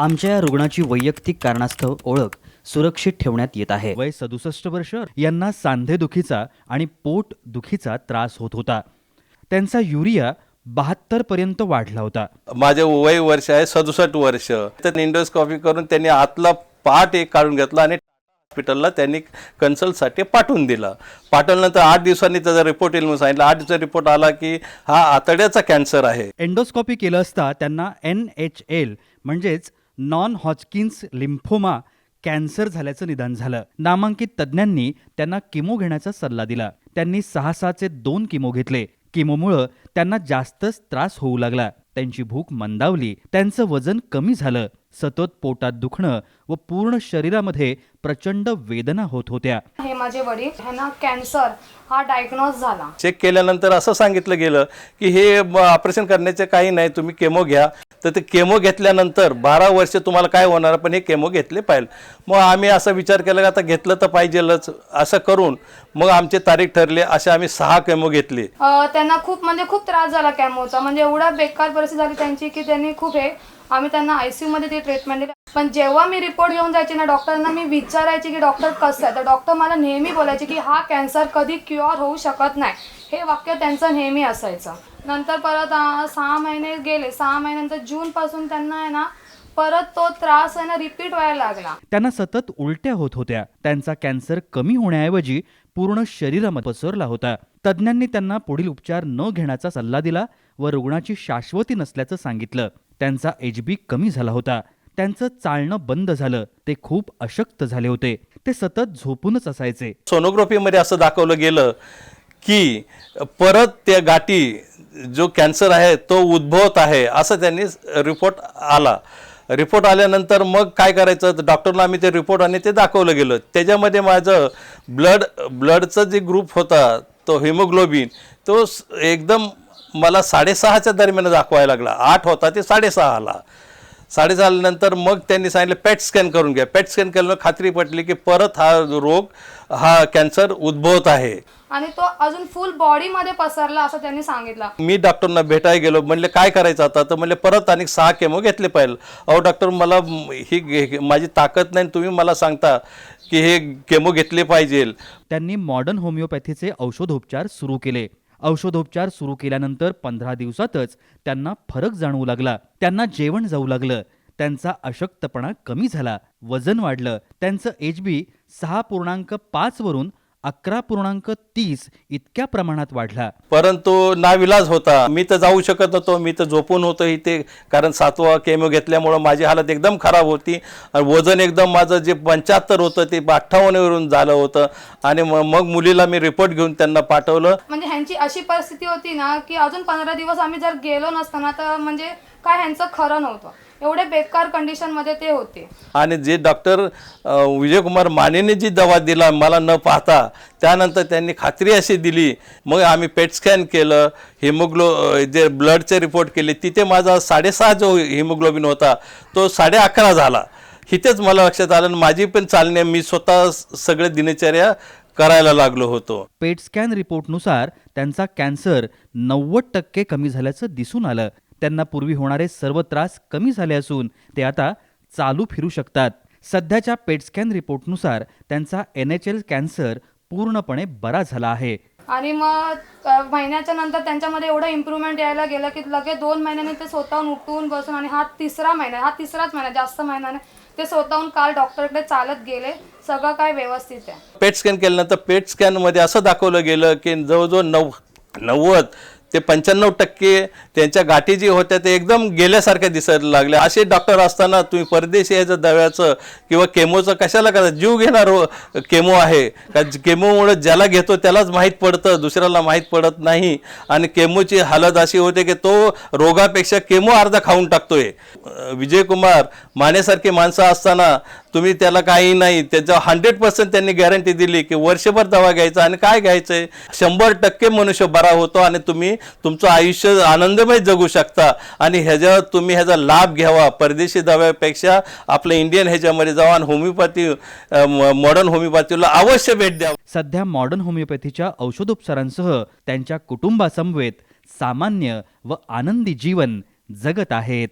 आमच्या या रुग्णाची वैयक्तिक कारणास्तव ओळख सुरक्षित ठेवण्यात येत आहे. वय सदुसष्ट वर्ष यांना सांधेदुखीचा आणि पोट दुखीचा त्रास होत होता. त्यांचा युरिया बहात्तर पर्यंत वाढला होता. माझे वय वर्ष आहे सदुसष्ट वर्ष. तर इंडोस्कॉपी करून त्यांनी आतला पार्ट एक काढून घेतला आणि हॉस्पिटलला त्यांनी कन्सल्टसाठी पाठवून दिला. पाठवल्यानंतर आठ दिवसांनी त्याचा रिपोर्ट येईल म्हणून सांगितलं. आठ दिवसाचा रिपोर्ट आला की हा आतड्याचा कॅन्सर आहे. एंडोस्कॉपी केलं असता त्यांना एन एच एल म्हणजेच नॉन हॉचकिन्स लिम्फोमा कॅन्सर झाल्याचं निदान झालं. नामांकित तज्ज्ञांनी त्यांना किमो घेण्याचा सल्ला दिला. त्यांनी सहा सहाचे दोन किमो घेतले. किमोमुळं त्यांना जास्तच त्रास होऊ लागला. त्यांची भूक मंदावली. त्यांचं वजन कमी झालं. सतत पोटात दुखणं व पूर्ण शरीरामध्ये प्रचंड वेदना होत होत्या. हे माझे वडील ह्यांना कॅन्सर हा डायग्नोज झाला. चेक केल्यानंतर असं सांगितलं गेलं की हे ऑपरेशन करण्याचे काही नाही तुम्ही केमो घ्या. तर ते केमो घेतल्यानंतर बारा वर्ष तुम्हाला काय होणार पण हे केमो घेतले पाहिजे. मग आम्ही असा विचार केला की आता घेतलं तर पाहिजेलच असं करून मग आमचे तारीख ठरले असे आम्ही सहा केमो घेतले. अं, त्यांना खूप म्हणजे खूप त्रास झाला कॅमोचा म्हणजे एवढा बेकार परिस्थिती झाली त्यांची की त्यांनी खूप हे आम्ही त्यांना आयसीयू मध्ये ती ट्रीटमेंट दिली. पण जेव्हा मी रिपोर्ट घेऊन जायची ना डॉक्टरांना मी विचारायची की डॉक्टर कसं आहे? तर डॉक्टर मला नेहमी बोलायचे की हा कॅन्सर कधी क्युअर होऊ शकत नाही. हे वाक्य त्यांचं नेहमी असायचं. नंतर परत सहा महिने गेले. सहा महिन्यानंतर जून पासून त्यांना आहे ना परत तो त्रास आहे ना रिपीट व्हायला लागला. त्यांना सतत उलट्या होत होत्या. त्यांचा कॅन्सर कमी होण्याऐवजी पूर्ण शरीरामध्ये पसरला होता. तज्ज्ञांनी त्यांना पुढील उपचार न घेण्याचा सल्ला दिला व रुग्णाची शाश्वती नसल्याचं सांगितलं. त्यांचा एच बी कमी झाला होता. त्यांचं चालणं बंद झालं. ते खूप अशक्त झाले होते. ते सतत झोपूनच असायचे. सोनोग्राफीमध्ये असं दाखवलं गेलं की परत त्या गाठी जो कॅन्सर आहे तो उद्भवत आहे असं त्यांनी रिपोर्ट आला. रिपोर्ट आल्यानंतर मग काय करायचं? तर डॉक्टरला आम्ही ते रिपोर्ट आणि ते दाखवलं गेलं. त्याच्यामध्ये माझं ब्लड ब्लडचा जे ग्रुप होता तो हिमोग्लोबिन तो एकदम मला साडेसहाच्या दरम्यान दाखवायला लागला. आठ होता ते साडेसहा आला. साडेसहा नंतर मग त्यांनी सांगितलं पेट स्कॅन करून घ्या. पेट स्कॅन केल्यानं खात्री पटली की परत हा रोग हा कॅन्सर उद्भवत आहे. आणि तो अजून फुल बॉडीमध्ये पसरला असं त्यांनी सांगितलं. मी डॉक्टरना भेटायला गेलो. म्हणले काय करायचं आता? तर म्हणले परत आणि सहा केमो घेतले पाहिजे. अहो डॉक्टर मला ही माझी ताकद नाही तुम्ही मला सांगता की हे केमो घेतले पाहिजे. त्यांनी मॉडर्न होमिओपॅथीचे औषधोपचार सुरू केले. औषधोपचार सुरू केल्यानंतर पंधरा दिवसातच त्यांना फरक जाणवू लागला. त्यांना जेवण जाऊ लागलं. त्यांचा अशक्तपणा कमी झाला. वजन वाढलं. त्यांचं एच बी सहा पूर्णांक पाच वरून अकरा पूर्णांक तीस इतक्या प्रमाणात वाढला. परंतु नाविलाज होता. मी तर जाऊ शकत नव्हतो मी तर झोपून होतो इथे. कारण सातवा केमो घेतल्यामुळं माझी हालत एकदम खराब होती. आणि वजन एकदम माझं जे पंच्याहत्तर होतं ते अठ्ठावन्नवरून झालं होतं. आणि मग मुलीला मी रिपोर्ट घेऊन त्यांना पाठवलं. म्हणजे ह्यांची अशी परिस्थिती होती ना की अजून पंधरा दिवस आम्ही जर गेलो नसताना तर म्हणजे काय ह्यांचं खरं नव्हतं. एवढे बेकार कंडिशनमध्ये ते होते. आणि जे डॉक्टर विजयकुमार मानेने जी दवा दिला मला न पाहता त्यानंतर त्यांनी खात्री अशी दिली मग आम्ही पेट स्कॅन केलं हिमोग्लो जे ब्लडचे रिपोर्ट केले तिथे माझा साडेसहा जो हिमोग्लोबिन होता तो साडे अकरा झाला. इथेच मला लक्षात आलं आणि माझी पण चालणे मी स्वतः सगळे दिनचर्या करायला लागलो होतो. पेट स्कॅन रिपोर्टनुसार त्यांचा कॅन्सर नव्वद टक्के कमी झाल्याचं दिसून आलं. त्यांना पूर्वी होणारे सर्व त्रास कमी झाले असून ते आता चालू फिरू शकतात. सध्याच्या पेट स्कॅन रिपोर्टनुसार त्यांचा एन एच एल कॅन्सर पूर्णपणे बरा झाला आहे. आणि मग महिन्याच्या नंतर त्यांच्यामध्ये एवढं इम्प्रूव्हमेंट यायला गेलं की लगेच दोन महिन्यांनी ते स्वतःहून उठून बसून आणि हा तिसरा महिना हा तिसराच महिना जास्त महिना नाही ते स्वतःहून काल डॉक्टरकडे चालत गेले. सगळं काय व्यवस्थित आहे. पेट स्कॅन केल्यानंतर पेट स्कॅनमध्ये असं दाखवलं गेलं की जवळजवळ नव नव्वद ते पंच्याण्णव टक्के त्यांच्या गाठी जी होत्या ते एकदम गेल्यासारख्या दिसायला लागल्या. असे डॉक्टर असताना तुम्ही परदेशी याचं दव्याचं किंवा केमोचं कशाला करा जीव घेणार हो केमो आहे. का केमोमुळे ज्याला घेतो त्यालाच माहीत पडतं दुसऱ्याला माहीत पडत नाही. आणि केमोची हालत अशी होते की तो रोगापेक्षा केमो अर्धा खाऊन टाकतोय. विजयकुमार मानेसारखी माणसं असताना तुम्ही त्याला काही नाही त्याचं हंड्रेड पर्सेंट त्यांनी गॅरंटी दिली की वर्षभर दवा घ्यायचा आणि काय घ्यायचं आहे शंभर टक्के मनुष्य बरा होतो आणि तुम्ही तुमचं आयुष्य आनंदमय जगू शकता. आणि ह्याच्या तुम्ही ह्याचा लाभ घ्यावा. परदेशी दव्यापेक्षा आपल्या इंडियन ह्याच्यामध्ये जावा आणि होमिओपॅथी मॉडर्न होमिओपॅथीला अवश्य भेट द्यावा सध्या मॉडर्न होमिओपॅथीच्या औषधोपचारांसह त्यांच्या कुटुंबासमवेत सामान्य व आनंदी जीवन जगत आहेत.